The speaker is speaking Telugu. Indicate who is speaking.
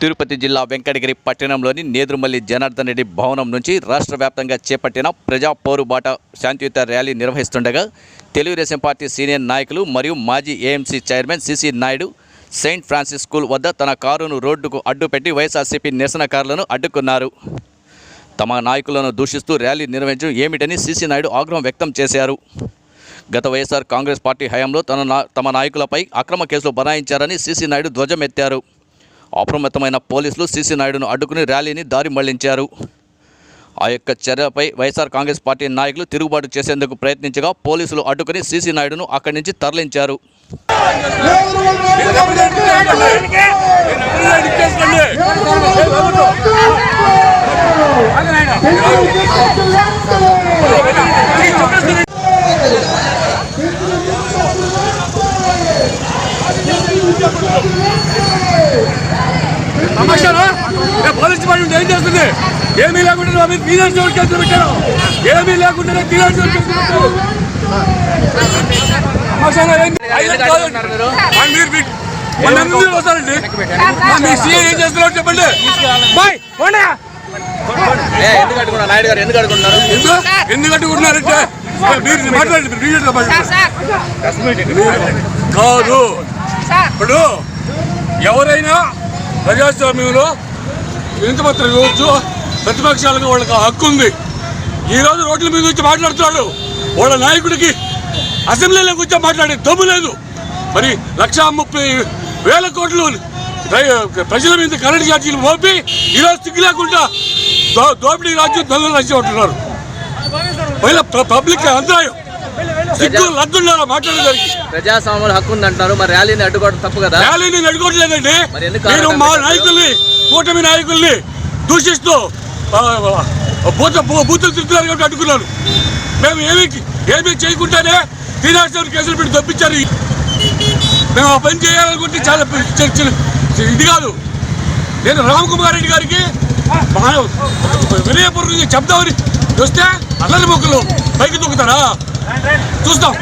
Speaker 1: Tirupati జిల్లా వెంకటగిరి పట్టణంలోని నేదురుమల్లి జనార్దన్ రెడ్డి భవనం నుంచి రాష్ట్ర వ్యాప్తంగా చేపట్టిన ప్రజా పోరుబాట శాంతియుత ర్యాలీ నిర్వహిస్తుండగా తెలుగుదేశం పార్టీ సీనియర్ నాయకులు మరియు మాజీ AMC chairman CC Naidu saint Francis school వద్ద తన కారును రోడ్డుకు అడ్డుపెట్టి వైఎస్ఆర్సీపీ నిరసనకారులను అడ్డుకున్నారు. తమ నాయకులను దూషిస్తూ ర్యాలీ నిర్వహించడం ఏమిటని సిసి నాయుడు ఆగ్రహం వ్యక్తం చేశారు. గత వైఎస్ఆర్ కాంగ్రెస్ పార్టీ హయాంలో తన నా తమ నాయకులపై అక్రమ కేసులు బనాయించారని సిసి నాయుడు ధ్వజమెత్తారు. అప్రమత్తమైన పోలీసులు సిసి నాయుడును అడ్డుకుని ర్యాలీని దారి మళ్ళించారు. ఆ యొక్క చర్యపై వైఎస్ఆర్ కాంగ్రెస్ పార్టీ నాయకులు తిరుగుబాటు చేసేందుకు ప్రయత్నించగా పోలీసులు అడ్డుకుని సిసి నాయుడును అక్కడి నుంచి తరలించారు.
Speaker 2: డిపార్ట్మెంట్ ఏం చేస్తుంది? ఏమీ లేకుండా నా మీద ఫీనాన్స్ కేసులు పెట్టారు. ఏమీ లేకుండా ఫీనాన్స్ ఎవరు కేసులు పెట్టారు. మీ- వస్తారండి మీ ఏం చేస్తున్నారో చెప్పండి. బాయ్.
Speaker 1: ఎందుకు నాయుడు గారు ఎందుకు
Speaker 2: మీరు మాట్లాడండి కాదు. ఇప్పుడు ఎవరైనా ప్రజాస్వామ్యంలో వినతిపత్రం ఇవ్వచ్చు? ప్రతిపక్షాలకు వాళ్ళకి హక్కు ఉంది. ఈ రోజు రోడ్ల మీద వచ్చి మాట్లాడుతున్నాడు. వాళ్ళ నాయకుడికి అసెంబ్లీలో వచ్చి మాట్లాడే దమ్ము లేదు. మరి లక్ష ముప్పై వేల కోట్లు ప్రజల మీద కరెంట్ ఛార్జీలు మోపి ఈరోజు సిగ్గు లేకుండా దో దోపిడీ రాజ్యం దొంగలు రాజ్యం అంటున్నారు. మహిళ పబ్లిక్ అంతరాయం
Speaker 3: ప్రజాస్వామ్యంలో హక్కు ఉందంటారు మరి ర్యాలీని అడ్డుకోవడం తప్పు కదా?
Speaker 2: ర్యాలీని
Speaker 3: ఎందుకు
Speaker 2: నేను మా నాయకుల్ని కూటమి నాయకుల్ని దూషిస్తూ బూత బూతులు తిరుగుతున్నారు కాబట్టి అడ్డుకున్నాను మేము ఏమి ఏమీ చేయకుండానే ఫినాన్షియల్ కేసులు పెట్టి తప్పించారు మేము ఆ పని చేయాలనుకుంటే చాలా ఇది కాదు. నేను రామకుమార్ రెడ్డి గారికి వినయపూర్వకంగా చెప్దామని వస్తే అల్లరి మొక్కలు పైకి దూకుతారా చూస్తాం